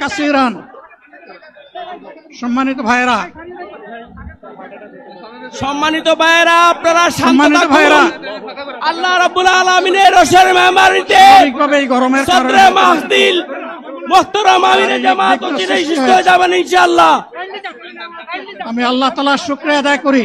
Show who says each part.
Speaker 1: কাসিরান সম্মানিত ভাইরা
Speaker 2: সম্মানিত ভাইয়েরা আপনারা
Speaker 1: সম্মানিত। ভাইয়েরা।
Speaker 2: আল্লাহ রাব্বুল আলামিনের রসের মেহমানিতে
Speaker 1: এই গরমের
Speaker 2: সদরে
Speaker 1: কারণে
Speaker 2: মাহদিল মোহতরম আমিনে জামাত
Speaker 1: বিঘ্ন
Speaker 2: চিরাই
Speaker 1: সৃষ্টি
Speaker 2: সুস্থ হয়ে। যাবেন ইনশাআল্লাহ
Speaker 1: আমি আল্লাহ তালা শুক্রিয়া আদায় করি